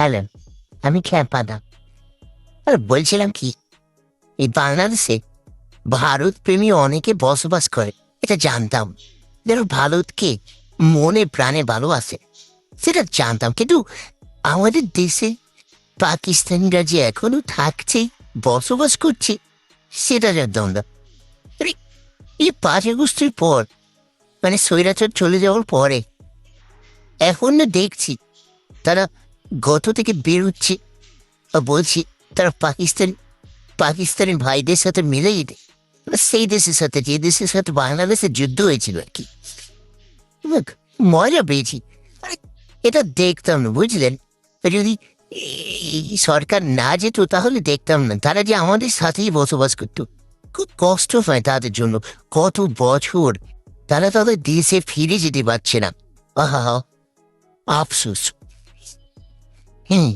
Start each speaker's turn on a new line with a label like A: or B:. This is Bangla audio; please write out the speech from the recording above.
A: হ্যালো, আমি খ্যাপাদা আর বলছিলাম কি, এই বাংলাদেশে ভারত প্রেমী অনেকে বসবাস করে, এটা জানতাম। যেন ভারতকে মনে প্রাণে ভালোবাসে সেটা জানতাম। কিন্তু আমাদের দেশে পাকিস্তানিরা যে এখনও থাকছে, বসবাস করছে, সেটা জানতাম না এই পাঁচ আগস্টের পর মানে সৈরাচার চলে যাওয়ার পরে, এখন দেখছি, তারা গত থেকে বেরোচ্ছে আর বলছি, তারা পাকিস্তান, পাকিস্তানি ভাইদের সাথে মিলে যেতে সেই দেশের সাথে, যে দেশের সাথে বাংলাদেশের যুদ্ধ হয়েছিল আর কি। মজা পেয়েছি। এটা দেখতাম না, বুঝলেন? যদি সরকার না যেত, তাহলে দেখতাম না। তারা যে আমাদের সাথেই বসবাস করতো। খুব কষ্ট হয় তাদের জন্য। কত বছর তারা তাদের দেশে ফিরে যেতে পারছে না। আহা। আফসোস। Hmm.